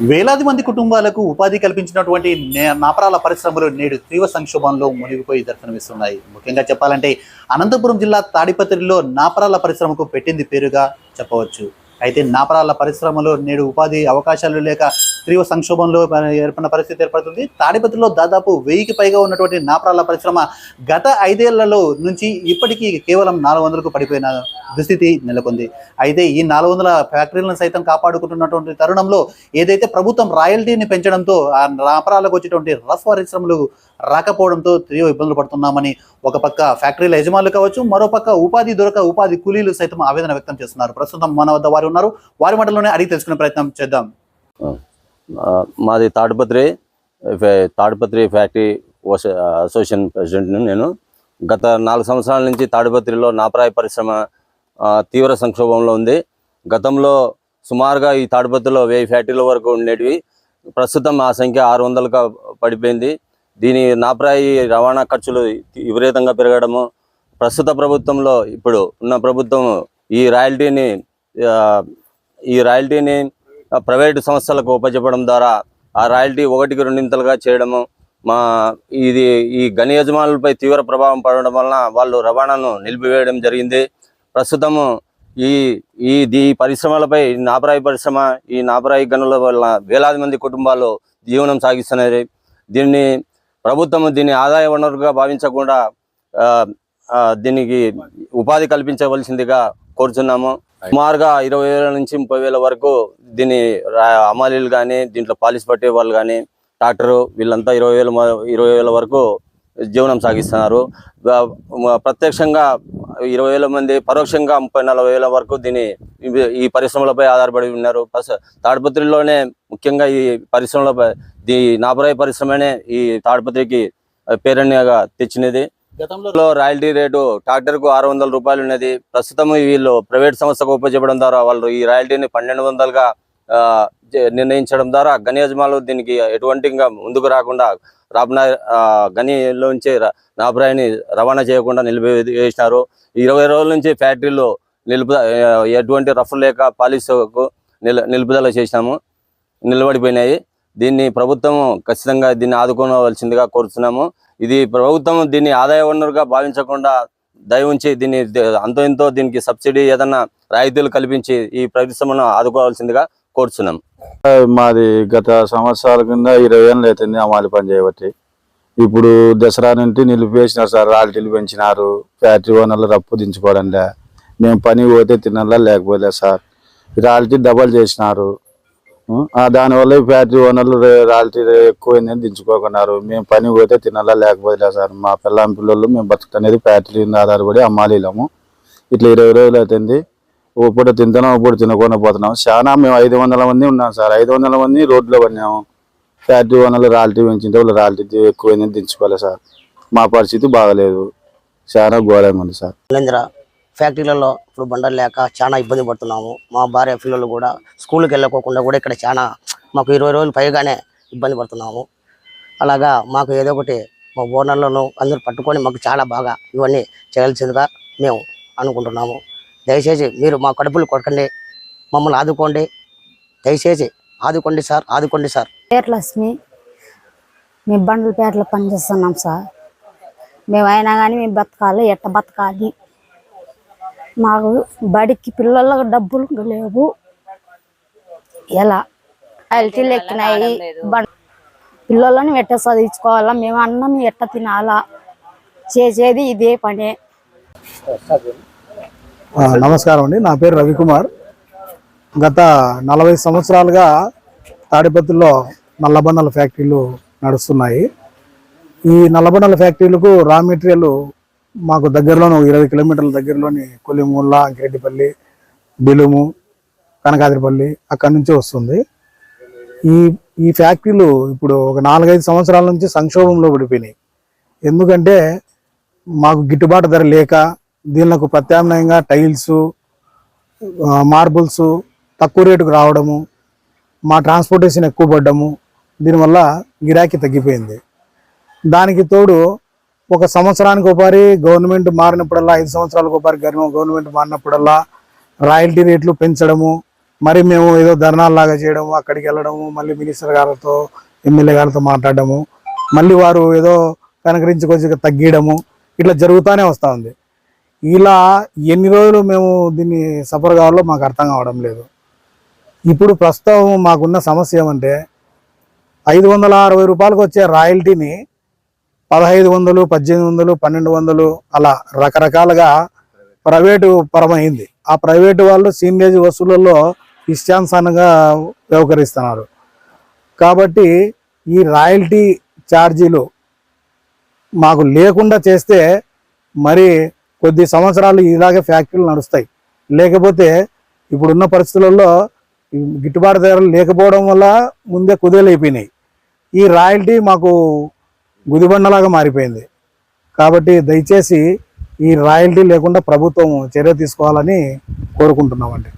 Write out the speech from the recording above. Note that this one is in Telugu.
వేలాది మంది కుటుంబాలకు ఉపాధి కల్పించినటువంటి నే- నాపరాల పరిశ్రమలు నేడు తీవ్ర సంక్షోభంలో మునిగిపోయి దర్శనమిస్తున్నాయి ముఖ్యంగా చెప్పాలంటే అనంతపురం జిల్లా తాడిపత్రిలో నాపరాల పరిశ్రమకు పెట్టింది పేరుగా చెప్పవచ్చు. అయితే నాపరాల పరిశ్రమలో నేడు ఉపాధి అవకాశాలు లేక తీవ్ర సంక్షోభంలో ఏర్పడిన పరిస్థితి ఏర్పడుతుంది. తాడిపత్రిలో దాదాపు వెయ్యికి పైగా ఉన్నటువంటి నాపరాల పరిశ్రమ గత ఐదేళ్ళలో నుంచి ఇప్పటికీ కేవలం నాలుగు వందలకు పడిపోయిన దుస్థితి నెలకొంది. అయితే ఈ నాలుగు వందల ఫ్యాక్టరీలను సైతం కాపాడుకుంటున్నటువంటి తరుణంలో ఏదైతే ప్రభుత్వం రాయల్టీని పెంచడంతో ఆ నాపరాలకు వచ్చేటువంటి రఫ్ పరిశ్రమలు రాకపోవడంతో తీవ్ర ఇబ్బందులు పడుతున్నామని ఒక పక్క ఫ్యాక్టరీల యజమానులు కావచ్చు మరో పక్క ఉపాధి దొరక ఉపాధి కూలీలు సైతం ఆవేదన వ్యక్తం చేస్తున్నారు. ప్రస్తుతం మన వద్ద వారు ఉన్నారు. వారి మాటల్లోనే అడిగి తెలుసుకునే ప్రయత్నం చేద్దాం. మాది తాడుపత్రి తాడుపత్రి ఫ్యాక్టరీ అసోసియేషన్ ప్రెసిడెంట్ని నేను. గత నాలుగు సంవత్సరాల నుంచి తాడుపత్రిలో నాపరాయి పరిశ్రమ తీవ్ర సంక్షోభంలో ఉంది. గతంలో సుమారుగా ఈ తాడిపత్రిలో వెయ్యి ఫ్యాక్టరీల వరకు ఉండేటివి. ప్రస్తుతం ఆ సంఖ్య ఆరు వందలుగా పడిపోయింది. దీని నాపరాయి రవాణా ఖర్చులు విపరీతంగా పెరగడము. ప్రస్తుత ప్రభుత్వంలో ఇప్పుడు ఉన్న ప్రభుత్వం ఈ రాయల్టీని ఈ రాయల్టీని ప్రైవేటు సంస్థలకు ఉపజెప్పడం ద్వారా ఆ రాయల్టీ ఒకటికి రెండింతలుగా చేయడము. మా ఇది ఈ గని యజమానులపై తీవ్ర ప్రభావం పడడం వలన వాళ్ళు రవాణాను నిలిపివేయడం జరిగింది. ప్రస్తుతము ఈ ఈ ఈ పరిశ్రమలపై ఈ నాపరాయి పరిశ్రమ ఈ నాపరాయి గనుల వల్ల వేలాది మంది కుటుంబాలు జీవనం సాగిస్తున్నది దీన్ని ప్రభుత్వం దీన్ని ఆదాయ వనరుగా భావించకుండా ఆ, దీనికి ఉపాధి కల్పించవలసిందిగా కోరుచున్నాము. సుమారుగా ఇరవై వేల నుంచి ముప్పై వేల వరకు దీని రా- అమాలీలు కానీ దీంట్లో పాలిష్ పట్టే వాళ్ళు కానీ ట్రాక్టరు వీళ్ళంతా ఇరవై వేల మ- ఇరవై వేల వరకు జీవనం సాగిస్తున్నారు. ప్రత్యక్షంగా ఇరవై వేల మంది పరోక్షంగా ముప్పై నలభై వేల వరకు దీని ఈ పరిశ్రమలపై ఆధారపడి ఉన్నారు. తాడిపత్రిలోనే ముఖ్యంగా ఈ పరిశ్రమలపై దీ నాపరాయి పరిశ్రమనే ఈ తాడిపత్రికి పేరణ్యగా తెచ్చినది. గతంలో రాయల్టీ రేటు ట్రాక్టర్కు ఆరు వందల రూపాయలు ఉన్నది. ప్రస్తుతం వీళ్ళు ప్రైవేట్ సంస్థకు ఉపజెప్పడం ద్వారా వాళ్ళు ఈ రాయల్టీని పన్నెండు వందలుగా నిర్ణయించడం ద్వారా గణ్యజమాలు దీనికి ఎటువంటి ఇంకా ముందుకు రాకుండా రాబనా గనిలోంచి ర- నాపరాయిని రవాణా చేయకుండా నిలిపివేసినారు. ఇరవై రోజుల నుంచి ఫ్యాక్టరీలో నిలుపు ఎటువంటి రఫ్ లేక పాలిస్కు నిల నిలుపుదల చేసినాము. నిలబడిపోయినాయి. దీన్ని ప్రభుత్వం ఖచ్చితంగా దీన్ని ఆదుకోవలసిందిగా కోరుతున్నాము ఇది ప్రభుత్వం దీన్ని ఆదాయ వనరుగా భావించకుండా దయ ఉంచి దీన్ని అంతో ఇంతో దీనికి సబ్సిడీ ఏదన్నా రాయితీలు కల్పించి ఈ పరిశ్రమను ఆదుకోవాల్సిందిగా కోరుచున్నాం. మాది గత సంవత్సరాల కింద ఇరవై ఏళ్ళు అవుతుంది అమాలి పని చేయబట్టి. ఇప్పుడు దసరా నుండి నిలిపేసినారు సార్ రాలిటీలు పెంచినారు ఫ్యాక్టరీ ఓనర్లు రప్పు దించుకోవడంలే మేము పని పోతే తినాలా లేకపోలే సార్. రాలిటీ డబల్ చేసినారు. దానివల్ల ఫ్యాక్టరీ ఓనర్లు రాల్టీ రాలిటీ ఎక్కువైందని దించుకోకున్నారు. మేము పని పోతే తినాలా లేకపోలే సార్. మా పిల్లం పిల్లలు మేము బతుకుతనేది ఫ్యాక్టరీ ఆధారపడి అమ్మాలీలము ఇట్లా ఇరవై రోజులు అవుతుంది ఇప్పుడు తింటున్నాం ఇప్పుడు తినకుండా పోతున్నాం చాలా మేము ఐదు వందల మంది ఉన్నాం సార్. ఐదు వందల మంది రోడ్లో పడినాము. ఫ్యాక్టరీ ఓనర్లు రాలిటీ పెంచింటే వాళ్ళు రాలిటీ ఎక్కువైందని దించుకోవాలి సార్. మా పరిస్థితి బాగలేదు. చాలా ఘోరంగా ఉంది సార్. ఫ్యాక్టరీలలో ఇప్పుడు బండలు లేక చాలా ఇబ్బంది పడుతున్నాము. మా భార్య పిల్లలు కూడా స్కూల్కి వెళ్ళకోకుండా కూడా ఇక్కడ చాలా మాకు ఇరవై రోజులు పైగానే ఇబ్బంది పడుతున్నాము. అలాగా మాకు ఏదో ఒకటి మా ఓనర్లను అందరూ పట్టుకొని మాకు చాలా బాగా ఇవన్నీ చేయాల్సిందిగా మేము అనుకుంటున్నాము. దయచేసి మీరు మా కడుపులు కొట్టండి మమ్మల్ని ఆదుకోండి. దయచేసి ఆదుకోండి సార్ ఆదుకోండి సార్. పేరు లక్ష్మి. మేము బండ్ల పేటలో పనిచేస్తున్నాం సార్. మేమైనా కానీ మేము బతకాలి ఎట్ట బతకాలి. మాకు బడికి పిల్లలకు డబ్బులు లేవు. ఎలా? అల్టీలు ఎక్కినాయి పిల్లలను ఎట్ట చదివించుకోవాలా? మేము అన్నం ఎట్ట తినాలా? చేసేది ఇదే పనే. నమస్కారం అండి. నా పేరు రవికుమార్. గత నలభై సంవత్సరాలుగా తాడిపత్రిలో నల్లబండల ఫ్యాక్టరీలు నడుస్తున్నాయి. ఈ నల్లబండల ఫ్యాక్టరీలకు రా మెటీరియల్ మాకు దగ్గరలోని ఒక ఇరవై కిలోమీటర్ల దగ్గరలోని కొలిమూల అంకిరెడ్డిపల్లి బిలుము కనకాదిరిపల్లి అక్కడి నుంచి వస్తుంది. ఈ ఈ ఫ్యాక్టరీలు ఇప్పుడు ఒక నాలుగైదు సంవత్సరాల నుంచి సంక్షోభంలో పడిపోయినాయి ఎందుకంటే మాకు గిట్టుబాటు ధర లేక దీనికి ప్రత్యామ్నాయంగా టైల్స్ మార్బుల్స్ తక్కువ రేటుకు రావడము మా ట్రాన్స్పోర్టేషన్ ఎక్కువ పడ్డము దీనివల్ల గిరాకీ తగ్గిపోయింది. దానికి తోడు ఒక సంవత్సరానికి ఒకసారి గవర్నమెంట్ మారినప్పుడల్లా ఐదు సంవత్సరాలకు ఒకసారి గవర్నమెంట్ మారినప్పుడల్లా రాయల్టీ రేట్లు పెంచడము మరి మేము ఏదో ధర్నాల్లాగా చేయడము అక్కడికి వెళ్ళడము మళ్ళీ మినిస్టర్ గారితో ఎమ్మెల్యే గారితో మాట్లాడడము మళ్ళీ వారు ఏదో కనకరించి కొద్దిగా తగ్గియడము ఇట్లా జరుగుతూనే వస్తూ ఉంది. ఇలా ఎన్ని రోజులు మేము దీన్ని సఫర్ కావాలో మాకు అర్థం కావడం లేదు. ఇప్పుడు ప్రస్తుతం మాకున్న సమస్య ఏమంటే ఐదు వందల అరవై రూపాయలకు వచ్చే రాయల్టీని పదహైదు వందలు పద్దెనిమిది వందలు పన్నెండు వందలు అలా రకరకాలుగా ప్రైవేటు పరమైంది. ఆ ప్రైవేటు వాళ్ళు సీనియర్ వసూళ్ళలో ఇష్టానుసారంగా వ్యవహరిస్తున్నారు. కాబట్టి ఈ రాయల్టీ ఛార్జీలు మాకు లేకుండా చేస్తే మరి కొద్ది సంవత్సరాలు ఇలాగే ఫ్యాక్టరీలు నడుస్తాయి. లేకపోతే ఇప్పుడున్న పరిస్థితులలో గిట్టుబాటు ధరలు లేకపోవడం వల్ల ముందే కుదేలైపోయినాయి ఈ రాయల్టీ మాకు గుదిబండలాగా మారిపోయింది. కాబట్టి దయచేసి ఈ రాయల్టీ లేకుండా ప్రభుత్వం చర్య తీసుకోవాలని కోరుకుంటున్నామండి.